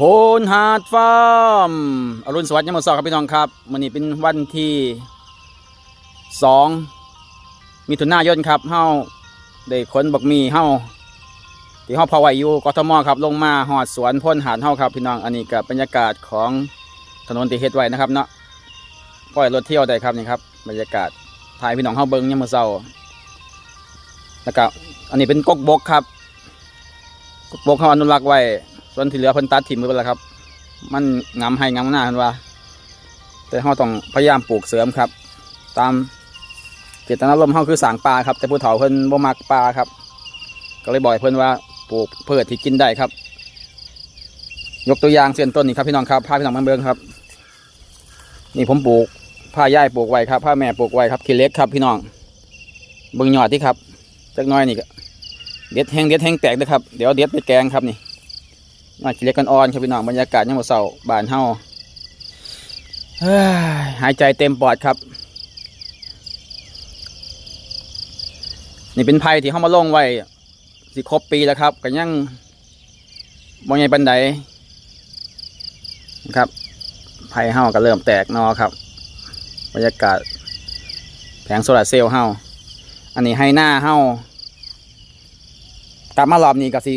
โพนหาดฟาร์มอรุณสวัสดิ์ยามสอครับพี่น้องครับวันนี้เป็นวันที่สองมิถุนายนครับเฮาได้ขนบักมีเฮาที่เฮาพอไว้อยู่กทมครับลงมาหอดสวนพ้นหาดเฮาครับพี่น้องอันนี้ก็บบรรยากาศของถนนที่เฮ็ดไว้นะครับเนาะปล่อยรถเที่ยวได้ครับนี่ครับบรรยากาศถ่ายพี่น้องเฮาเบิ่งยามมื้อเช้าแล้วก็อันนี้เป็นกกบกครับกกบกเฮาอนุรักษ์ไว้ ส่วนที่เหลือเพิ่นตัดถิ่มไปแล้วครับ มันงำให้งำหน้าเพิ่นว่า แต่เราต้องพยายามปลูกเสริมครับ ตามเจตนารมณ์เราคือสางป่าครับ แต่ผู้เฒ่าเพิ่นบ่มักป่าครับ ก็เลยบอกเพิ่นว่าปลูกเพืชที่กินได้ครับ ยกตัวอย่างเส้นต้นนี่ครับพี่น้องครับพาพี่น้องมาเบิ่งครับ นี่ผมปลูกผ้าย่ายปลูกไว้ครับผ้าแม่ปลูกไว้ครับขี้เล็กครับพี่น้องเบิ่งยอดที่ครับจักน้อยนี่ก็เด็ดแห้งเด็ดแห้งแตกเด้อครับ เดี๋ยวเด็ดไปแกงครับนี่ มากิเล็กกันอ่อนครับพี่น้องบรรยากาศยังหมดเสาบานเฮาหายใจเต็มปอดครับ นี่เป็นไผ่ที่เฮามาลงไว้สิครบปีแล้วครับก็ยังบ่ใหญ่ปานใดนะครับไผ่เฮาก็เริ่มแตกนอครับ บรรยากาศแผงโซลาร์เซลล์เฮาอันนี้ให้หน้าเฮากลับมารอบนี้ก็สิ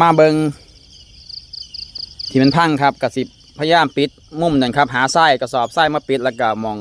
มาเบิงที่มันพังครับกระสิบพยายามปิดมุมนั่นครับ หาไส้กระสอบไส้มาปิดแล้วก็มอง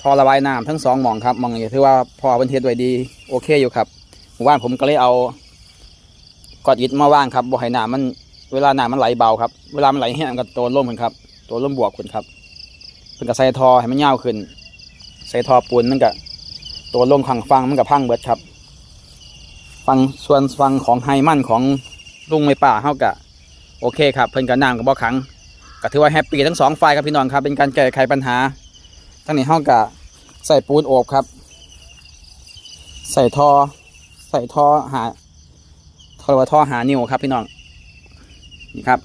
ท่อระบายน้ำทั้งสองมองครับมองอย่างที่ว่าพอเป็นเทศไว้ดีโอเคอยู่ครับหมู่บ้านผมก็เลยเอากอดอิฐมาว่างครับบ่ให้น้ำมันเวลาน้ำมันไหลเบาครับ เวลามันไหลแห้งก็ตัวร่มขึ้นครับ ตัวร่มบวกขึ้นครับเพิ่นก็ใส่ทอให้มันยาวขึ้น ใส่ทอปูนมันก็ตัวร่มขังฟังมันก็พังเบิดครับ ฟังส่วนฟังของไฮมันของ ลุงไม่ป่าเฮากะโอเคครับเพิ่นกับน้ำกับบ่อขังก็ถือว่าแฮปปี้ทั้งสองฝ่ายครับพี่น้องครับเป็นการแก้ไขปัญหา ทั้งนี้เฮากะใส่ปูนโอบครับ ใส่ท่อใส่ท่อหาท่อว่าท่อหานิ้วครับพี่น้องนี่ครับ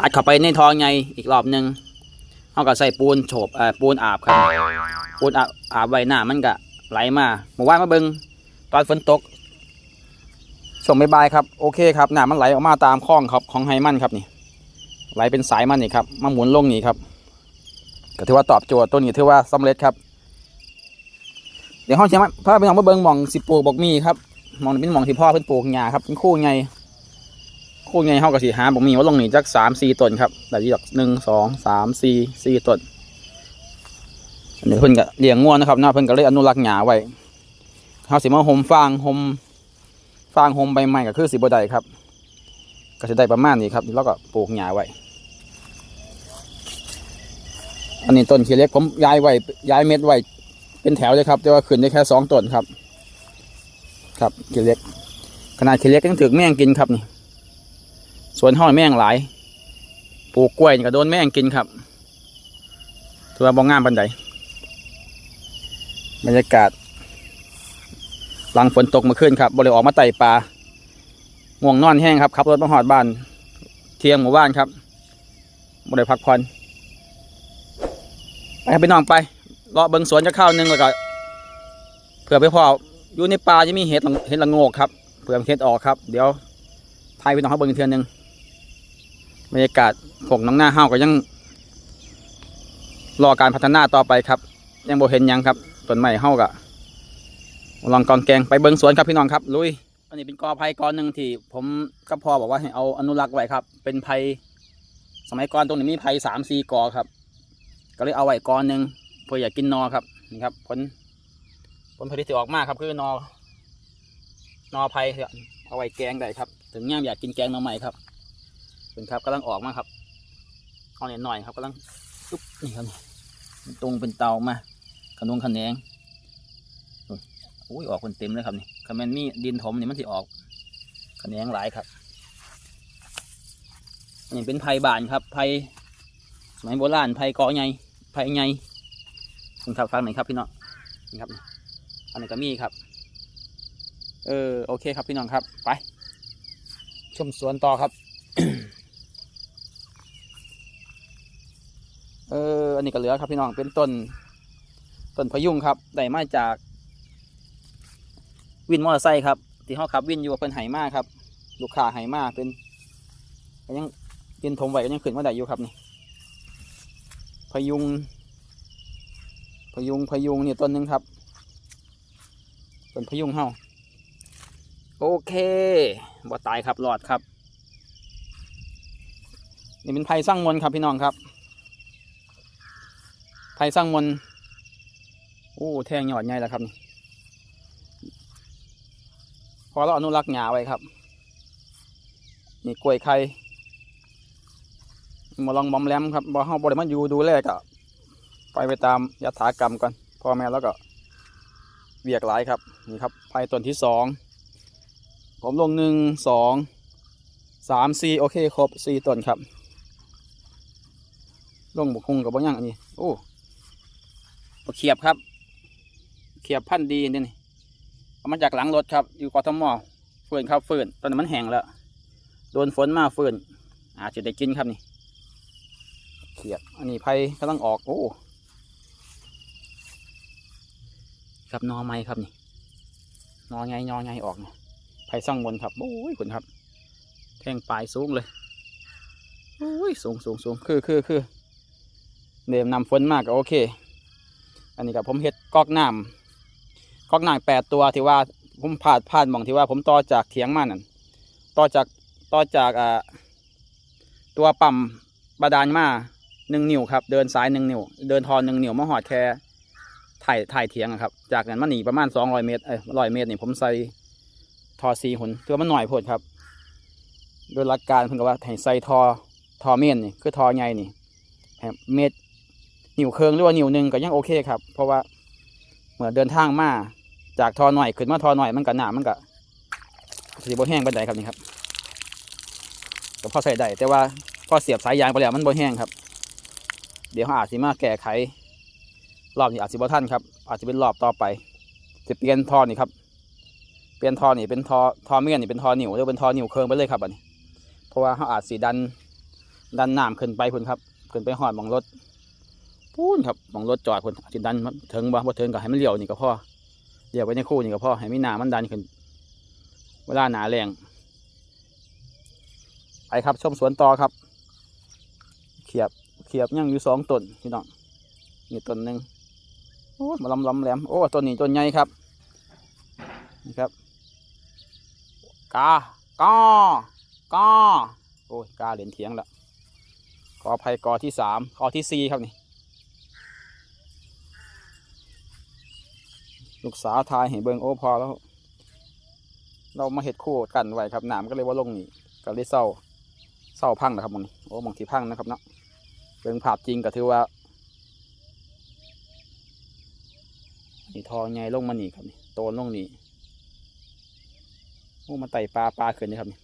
อัดเข้าไปในท่อไงอีกรอบหนึ่งเฮาก็ใส่ปูนโฉบเอ่อปูนอาบครับปูนอาบอาบไว้หน้ามันก็ไหลมาเมื่อวานมาเบิงตอนฝนตก ช่วงบ่ายครับโอเคครับน้ำมันไหลออกมาตามคลองครับของไฮมันครับนี่ไหลเป็นสายมันนี่ครับมาหมุนลงนี่ครับก็ถือว่าตอบโจทย์ตัวนี้ถือว่าสำเร็จครับ เดี๋ยวห้องเชียงพาไปลองมาเบิ้งหมองสิปลูกบอกมีครับมองเป็นหมองที่พ่อเพิ่นปลูกหญ้าครับเป็นคู่ไงคู่ไงห้องกับสีหาบอกมีว่าลงนี่จักสามสี่ต้นครับแต่ที่ดอกหนึ่งสองสามสี่สี่ต้นอันนี้เพิ่นก็เลี้ยงง่วนนะครับเนาะเพิ่นก็เลยอนุรักษ์หญ้าไว้เขาสิมาห่มฟางห่ม ฟางโฮมใบใหม่ก็คือสิบได้ครับ ก็จะได้ประมาณนี้ครับแล้วก็ปลูกหญ้าไว้ อันนี้ต้นขี้เล็กผมย้ายไว้ย้ายเม็ดไว้เป็นแถวเลยครับ แต่ว่าขึ้นได้แค่สองต้นครับ ครับขี้เล็ก ขนาดขี้เล็กยังถึงแม่งกินครับนี่สวนห้อยแม่งหลายปลูกกล้วยก็โดนแม่งกินครับถือว่าบองงามปันใดบรรยากาศ หลังฝนตกมื่อคืนครับบริออกมาไต่ปลาง่วงนอนแห้งครับขับรถมาหอดบ้าน เที่ยงหมู่บ้านครับบริพักผ่อนไปครับพี่น้องไปเลาะเบิงสวนจะเข้าวหนึงแล้วก็เผื่อไปพออยู่ในป่าจะมีเห็ดเห็ดละงกครับเผื่อเห็ดออกครับ เดี๋ยวทายพี่น้องเขาเบิงอีกเทือหนึ่งบรรยากาศพวกน้องหน้าห้าวก็ยัง รอการพัฒนาต่อไปครับ ยังโบเห็นยังครับต้นไม้เฮากะ ลองกองแกงไปเบิงสวนครับพี่น้องครับลุยอันนี้เป็นกอไผ่กอหนึ่งที่ผมกับพ่อบอกว่าให้เอาอนุรักษ์ไว้ครับ เป็นไผ่สมัยก่อนตรงนี้มีไผ่สามสี่กอครับ ก็เลยเอาไว้กอหนึ่งเพื่ออยากกินนอครับนี่ครับผลผลผลิตที่ออกมาครับคือนอนอไผ่เอาไว้แกงได้ครับ ถึงย่ามอยากกินแกงนอใหม่ครับเป็นครับกำลังออกมาครับเอาหน่อยหน่อยครับกำลังอุ๊บนี่ครับตรงเป็นเตามาขนงขนแหนง อุ้ยออกคนเต็มเลยครับนี่คาแมนมีดินถมนี่มันสิออกขะแขนงหลายครับอันนี้เป็นไผ่บานครับไผ่สมัยโบราณไผ่กอใหญ่ไผ่ใหญ่คุณครับฟังหน่อยครับพี่น้องนี่ครับอันนี้ก็มีครับ เออโอเคครับพี่น้องครับ ไป ชมสวนต่อครับ เอออันนี้ก็เหลือครับพี่น้องเป็นต้นต้นพยุงครับได้มาจาก วินมอเตอร์ไซค์ครับที่เขาขับวินอยู่เพิ่นไหมากครับลูกค้าไหมากเป็นยังกินถมไหวก็ยังขึ้นมาได้อยู่ครับนี่พยุง พยุงพยุงเนี่ยต้นหนึงครับต้นพยุงเฮาโอเคบ่ตายครับรอดครับ นี่เป็นไผ่สร้างมนครับพี่น้องครับไผ่สร้างมนโอ้แทงยอดใหญ่แล้วครับนี่ พอเราอนุรักษ์หญ้าไว้ครับ นี่กล้วยไข่มาลองบอมแรมครับบ่เฮาบ่ได้มาอยู่ดูแลก็ไปไปตามยถากรรมก่อนพ่อแม่แล้วก็เวียกหลายครับนี่ครับไผ่ต้นที่สองผมลงหนึ่งสองสามสี่โอเคครบสี่ต้นครับ ลงบุกคงกับบ่ยังอันนี้โอ้บเขียบครับ เขียบพันธุ์ดีนี่ เอามาจากหลังรถครับ อยู่กอทมฟืนครับฟืนตอนนั้มันแห้งแล้วโดนฝนมาฟืนอาจจะได้กินครับนี่เขียบอันนี้ไผ่กำลังออกโอ้ครับนอไม้ครับนี่นอไงนอไงออกนี่ไผ่ซ่องบนครับโอ้ยคุณครับ แทงปลายสูงเลยโอ้ยสูงสูงสูงคือคือคือเดมนำฝนมากก็โอเค อันนี้กับผมเฮ็ดกอกน้ำ ก๊อกน้ำแปดตัวที่ว่าผมผ่านผ่านมองที่ว่า ผมต่อจากเถียงมานั่นต่อจากต่อจากอ่าตัวปั๊มบาดาลมาหนึ่งนิ้วครับ เดินสายหนึ่งนิ้วเดินทอหนึ่งนิ้วมาหอดแค่ถ่ายถ่ายเถียงครับ จากนั้นมาหนีประมาณสองร้อยเมตรเอ้ยร้อยเมตรนี่ผมใส่ทอซีหุ่นเพื่อมันหน่อยโพดครับ โดยหลักการเพิ่นก็ว่าให้ใส่ทอทอเมนนี่คือทอใหญ่นี่เม็ดนิ้วเคืองหรือว่านิ้วหนึ่งก็ยังโอเคครับ เพราะว่า เมื่อเดินทางมาจากทอหน่อยขึ้นมาทอหน่อยมันก็หนามันก็สีบแห้งบันไดครับนี่ครับก็พอใส่ได้แต่ว่าพอเสียบสายยางไปแล้วมันบแห้งครับ เดี๋ยวเขาอาจสิมาแก้ไข รอบนี้อาจสิบ่ท่านครับ อาจจะเป็นรอบต่อไปจะเปลี่ยนทอนี่ครับ เปลี่ยนทอนี่เป็นทอทอเมียนนี่เป็นทอหนิวหรือเป็นทอหนิวเคืองไปเลยครับอันนี้ เพราะว่าเขาอาจสีดันดันน้ำขึ้นไปพุ่นครับ ขึ้นไปหอดมองรถ พูนครับมองรถจอดคนจิดันมาถึงบ่บ่ถึงก็ให้มันเลี้ยวนี่ก็พอเลี้ยวไปในคู่นี่ก็พอให้มีน้ำมันดันขึ้น เวลาหนาแรงไปครับชมสวนต่อครับ เขียบเขียบยังอยู่สองต้นพี่น้องนี่ต้นหนึ่งโอ้มาลำลำแหลมโอ้ต้นนี้ต้นใหญ่ครับนี่ครับกากอกอโอ้ยกาเหรียญเถียงล้วกอไผ่กอที่สามกอที่สี่ครับนี่ ลูกสาวทายเห็นเบิงโอ้พอแล้ว เรามาเห็ดคู่กันไว้ครับหนามก็เลยว่าลงนี่ก็เลยเศร้าเศร้าพังนะครับมองนี่โอ้มองที่พังนะครับเนาะเบิงภาพจริงก็ถือว่านี่ทอไงลงมานี่ครับนี่โตนลงนี่โอ้มาไต่ปลาปลาขึ้นนี่ครับนี่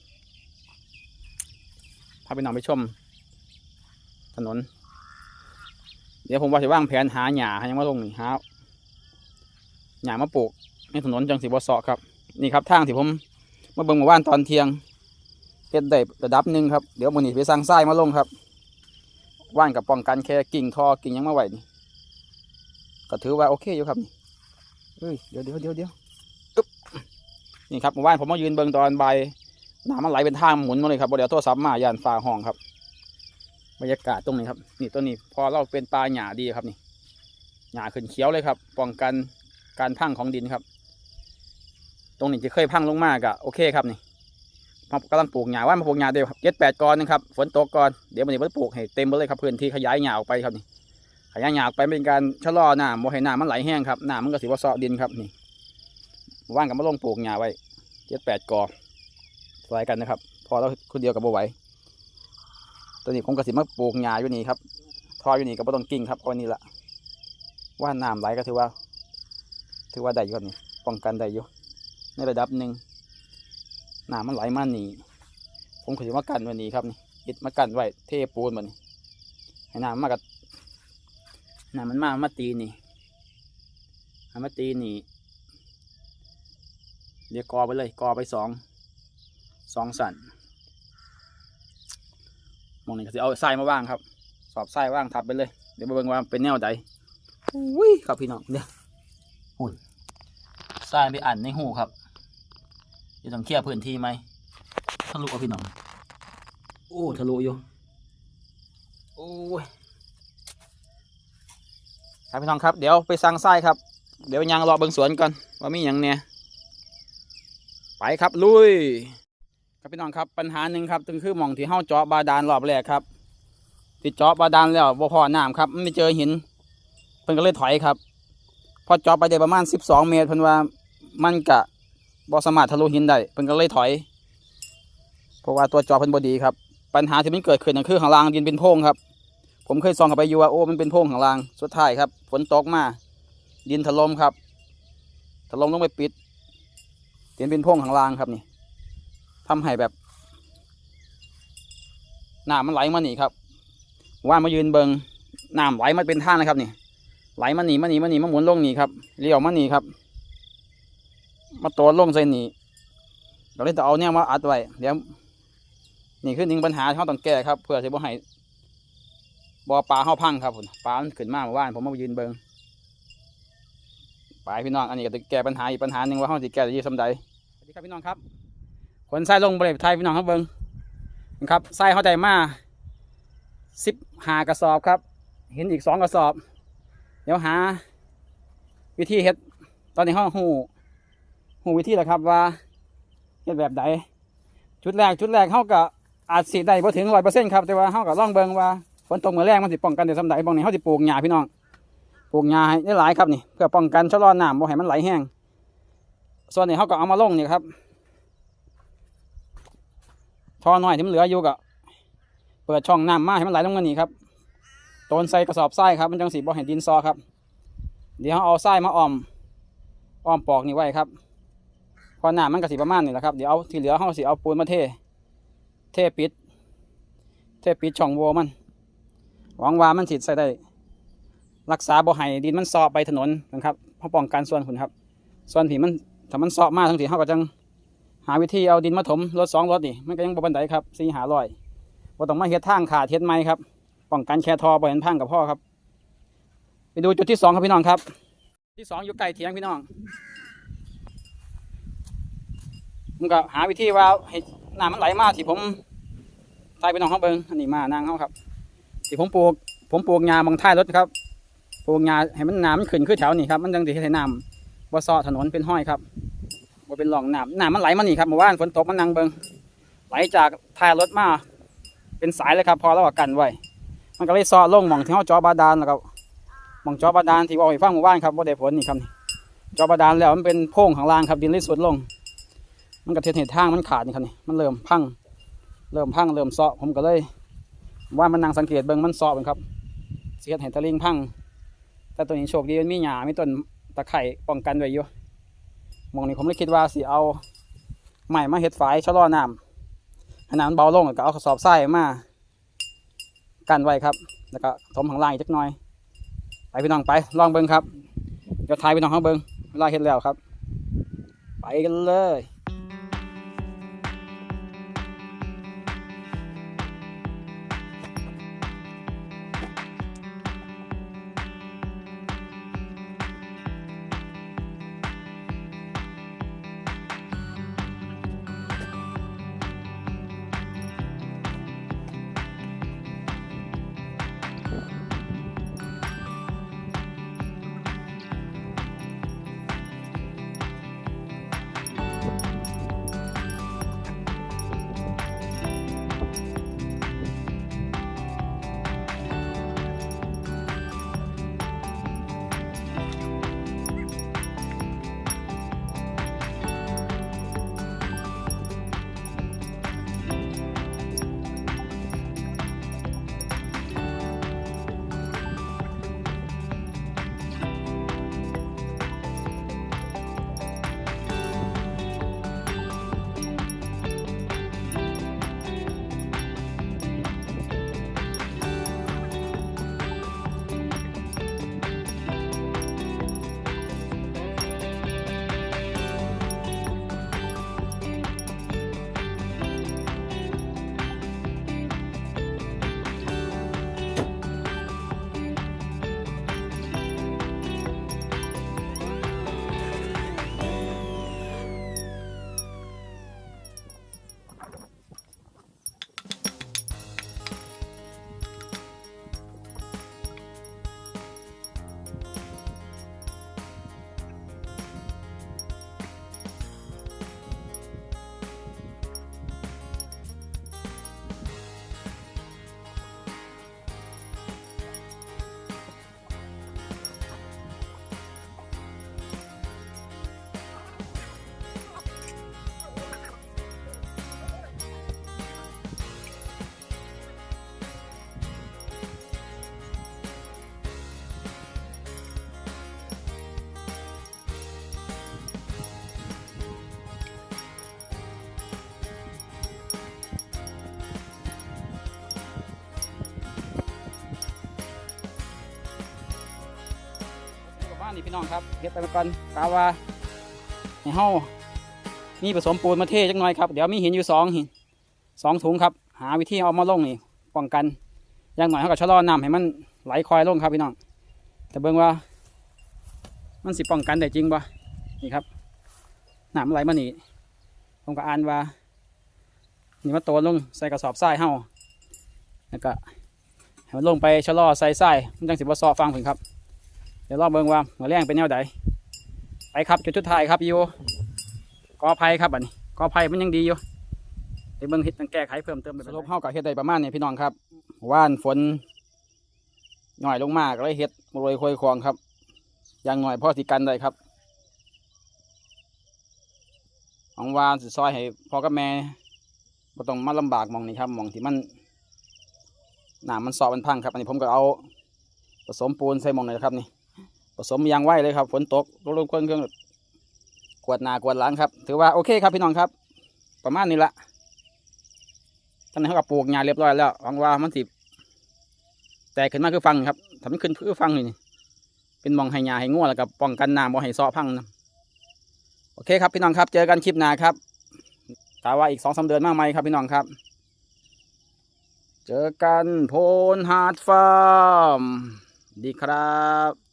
พาไปนองไปชม ถนน เดี๋ยวผมว่าจะว่างแผนหาหญ้าให้ยังมาลงนี่หา หญ้ามาปลูกในถนนจังสีบเสาะครับนี่ครับทางที่ผมมาเบิ่งเมื่อวานตอนเที่ยงเฮ็ดได้ระดับหนึ่งครับเดี๋ยวมันนี้ไปสร้างทรายมาลงครับว่านกับป้องกันแค่กิ่งทอกิ่งยังมาไหวนี่ก็ถือว่าโอเคอยู่ครับเอ้ยเดี๋ยวเดี๋ยวเดี๋ยวเดี๋ยวอึ๊บนี่ครับเมื่อวานผมมายืนเบิ่งตอนใบน้ำมันไหลเป็นทางหมุนมาเลยครับเดี๋ยวโทรศัพท์มายานฟ้าห้องครับบรรยากาศตรงนี้ครับ นี่ต้นนี้พอเราเป็นปลาหญ้าดีครับนี่หญ้าขึ้นเขียวเลยครับ ป้องกัน การพังของดินครับ ตรงนี้จะเคยพังลงมากอะโอเคครับนี่มากำลังปลูกหญ้าว่ามาปลูกหญ้าเดียวเจ็ดแปดกอนนะครับฝนตกก่อนเดี๋ยวมันจะปลูกให้เต็มไปเลยครับพื้นที่ขยายหญ้าออกไปครับนี่ขยายหญ้าออกไปเป็นการชะลอหน้ำโมให้น้ำมันไหลแห้งครับหน้ำมันก็สิว่าเซาะดินครับนี่ว่างกับมาลงปลูกหญ้าไว้เจ็ดแปดกอสวยกันนะครับ พอเราคนเดียวกับบ่ไหวตัวนี้ผมกระสิมาปลูกหญ้าอยู่นี่ครับทออยู่นี่ก็บ่ต้องกิ่งครับเอาอันนี้ละว่าน้ำไหลก็ถือว่า ถือว่าได้อยู่ครับนี่ป้องกันได้อยู่ในระดับหนึ่งน้ำมันไหลมานี่ผมก็สิมากันไวันนี้ครับนี่อิดมากันไว้เทปูนมันนี่ให้น้ำมากับน้ำมันมามาตีนี่ให้มาตีนี่เดี๋ยวกอไปเลยกอไปสองสองสันหมองนี้ก็จะเอาทรายมาว่างครับ สอบทรายว่างทับไปเลย เดี๋ยวมาเบิ่งว่าเป็นแนวใดอุ้ยครับพี่น้องเดี๋ยว หุ่นทรายไปอันในหูครับจะต้องเคลียร์พื้นที่ไหมทะลุเอาพี่น้อง โอ้ทะลุอยู่ โอ้ยครับพี่น้องครับเดี๋ยวไปสั่งไส้ครับ เดี๋ยวยางรอเบิ่งสวนก่อนว่ามีอย่างเนี่ยไปครับลุย ครับพี่น้องครับปัญหาหนึ่งครับตึงคือหมองที่เฮาเจาะบาดาลรอบแรกครับที่เจาะบาดาลแล้วบ่พอน้ำครับมันไม่เจอหินเพิ่นก็เลยถอยครับพ อจาะไปได้ประมาณ 12 เมตรเพิ่นว่ามันกะบ่สามารถทะลุหินได้เพิ่นก็เลยถอย เพราะว่าตัวจาะเพิ่นบ่ดีครับ ปัญหาที่มันเกิดขึ้นนั่นคือข้างล่างดินเป็นโพรงครับ ผมเคยส่องเข้าไปอยู่ว่าโอ้มันเป็นโพรงข้างล่างสุดท้ายครับฝนตกมาดินถล่มครับ ถล่มลงไปปิดดินเป็นโพรงข้างล่างครับนี่ทำให้แบบน้ำมันไหลมาหนีครับ ว่ามายืนเบิงน้ำไหลมาเป็นท่านะครับนี่ ไหลมาหนีมาหนีมาหนีมาหมุนลงหนีครับเลี้ยวมาหนีครับ มาโตนลงใส่หนีเราเลยต้องเอาเนี่ยมาอัดไว้เดี๋ยวนี่คือหนึ่งปัญหาที่เราต้องแก้ครับเพื่อจะบ่ให้บ่อปลาเข้าพังครับผมปลามันขึ้นมาเมื่อวานผมมายืนเบิงไปพี่น้องอันนี้ก็จะแก้ปัญหาอีกปัญหาหนึ่งว่าเขาจะแก้ได้ยี่สำใดสวัสดีครับพี่น้องครับคนไส้ลงบริเวณไทยพี่น้องครับเบิงนะครับไส้เข้าใจมาสิบหากระสอบครับ เห็นอีกสองกระสอบ เดี๋ยวหา วิธีเฮ็ดตอนนี้ห้องหูหูวิธีแล้วครับว่าเฮ็ดแบบใดชุดแรกชุดแรกเขาก็อาจสิได้พอถึงร้อยเปอร์เซ็นต์ครับแต่ว่าเขาก็ล่องเบิงว่าฝนตกเมื่อแรกมันสิป้องกันได้สำใดบางนี้เขาสิปลูกหญ้าพี่น้องปลูกหญ้าได้หลายครับนี่เพื่อป้องกันชะลอน้ำบ่ให้มันไหลแห้งส่วนนี้เขาก็เอามาลงนี่ครับท่อน้อยที่มันเหลืออยู่ก็เปิดช่องน้ำมาให้มันไหลลงมานี่ครับ ตนใส่กระสอบทรายครับ มันจังสีบ่ให้ดินซอครับ เดี๋ยวเขาเอาทรายมาอ้อมอ้อมปอกนี่ไว้ครับ พอหนามันก็สิประมาณนี่แหละครับ เดี๋ยวเอาที่เหลือเขาสิเอาปูนมาเท เทปิด เทปิดช่องโวมัน หวังว่ามันสิใส่ได้ รักษาบ่ให้ดินมันซอไปถนนนะครับเพราะป้องกันส่วนคุณครับ ส่วนผีมันถ้ามันซอมากทั้งทีเขาก็จังหาวิธีเอาดินมาถมรถสองรถนี่มันก็ยังบ่บันไดครับสี่หารอยบ่ต้องมาเฮ็ดทางขาดเฮ็ดไม้ครับ ป้องกันแค่ทอบ่เห็นพังกับพ่อครับ ไปดูจุดที่สองครับพี่น้องครับ ที่สองอยู่ใกล้เถียงพี่น้องผมก็หาวิธีว่าให้น้ำมันไหลมาที่ผมทายไปน้องเขาเบิงอันนี้มานางเขาครับที่ผมปลูก ผมปลูกหญ้าบางท้ายรถครับปลูกหญ้าให้มันน้ำมันขึ้นขึ้นแถวนี้ครับมันจังสิให้น้ำบ่ซอถนนเป็นห้อยครับบ่เป็นหลองน้ำน้ำมันไหลมานี่ครับเมื่อวานฝนตกมันนังเบิงไหลจากท้ายรถมาเป็นสายเลยครับ พอเราก็กันไว้ มันก็เลยซอลงหม่องที่เขาจาะบาดาลแล้วก็หม่องจาะบาดาลที่ว่าให้ฟังเมื่อวานครับบ่าได้ผลนี่ครับนี่จาะบาดาลแล้วมันเป็นโพรงข้างล่างครับดินเลยสุดลง มันก็เทเหตุทางมันขาดนี่ครับนี่มันเริ่มพังเริ่มพังเริ่มซาะผมก็เลย ว่ามันนั่งสังเกตเบิ่งมันซาะเป็นครับเสียเหตุตะลิงพัง แต่ตัวนี้โชคดีมันมีหญ้ามีต้นตะไคร่ป้องกันไว้อยู่มองนี้ผมเลยคิดว่าสิเอาไม้มาเฮ็ดฝายชะลอน้ำให้น้ำเบาลงแล้วก็เอากระสอบทรายมา กันไว้ครับ แล้วก็ถมข้างล่างอีกจักหน่อย ไปพี่น้องไปลองเบิ้งครับ เดี๋ยวทายพี่น้องเขาเบิ้งเวลาเห็ดแล้วครับ ไปกันเลย นี่พี่น้องครับเฮ็ดไปก่อนกาวาให้เฮามีผสมปูนมาเทจักหน่อยครับ เดี๋ยวมีหินอยู่สองหินสองถุงครับ หาวิธีเอามาลงนี่ป้องกันอย่างหน่อยเฮาก็ชะลอน้ำให้มันไหลคอยลงครับพี่น้อง แต่เบิ่งว่า มันสิป้องกันได้จริงบ่นี่ครับน้ำมันไหลมานี่ผมก็อ่านว่า นี่มาโตลงใส่กระสอบทรายเฮาแล้วก็ให้มันลงไปชะลอใส่ทรายมันจังสิบ่ซอฟังเพิ่นครับ ดี๋ยวรอเบิ่งว่าหัวแรงเป็นแนวใดไปครับจุดสุดท้ายครับอยู่กอไผ่ครับอันนี้กอไผ่มันยังดีอยู่ไปเบิ่งเฮ็ดต้องแก้ไขเพิ่มเติมสรุปเฮากับเฮ็ดได้ประมาณนี้พี่น้องครับว่านฝนหน่อยลงมากเลยเฮ็ดโรยโคยคลองครับอย่างหน่อยพอสิกันได้ครับหวังว่าสิซอยให้พ่อกับแม่บ่ต้องมาลำบากมองนี้ครับมองที่มันหนามมันสอบมันพังครับอันนี้ผมก็เอาผสมปูนใส่มองเลยนะครับนี่ สมยางไว้เลยครับ ฝนตกรบกวนเครื่องกวดหนากวดหลังครับ ถือว่าโอเคครับพี่น้องครับ ประมาณนี้ละท่านเขากับปลูกหญ้าเรียบร้อยแล้วหวังว่ามันสิแตกขึ้นมาคือฟังครับทำให้ขึ้นคือฟังนี่เป็นมองให้หญ้าให้ง่วแล้วก็ป้องกันน้ำบ่ให้ซอพังนะโอเคครับพี่น้องครับ เจอกันคลิปหน้าครับกาว่าอีกสองสาเดือนมากไหมครับพี่น้องครับ เจอกันโพนฮาร์ดฟาร์ม ดีครับ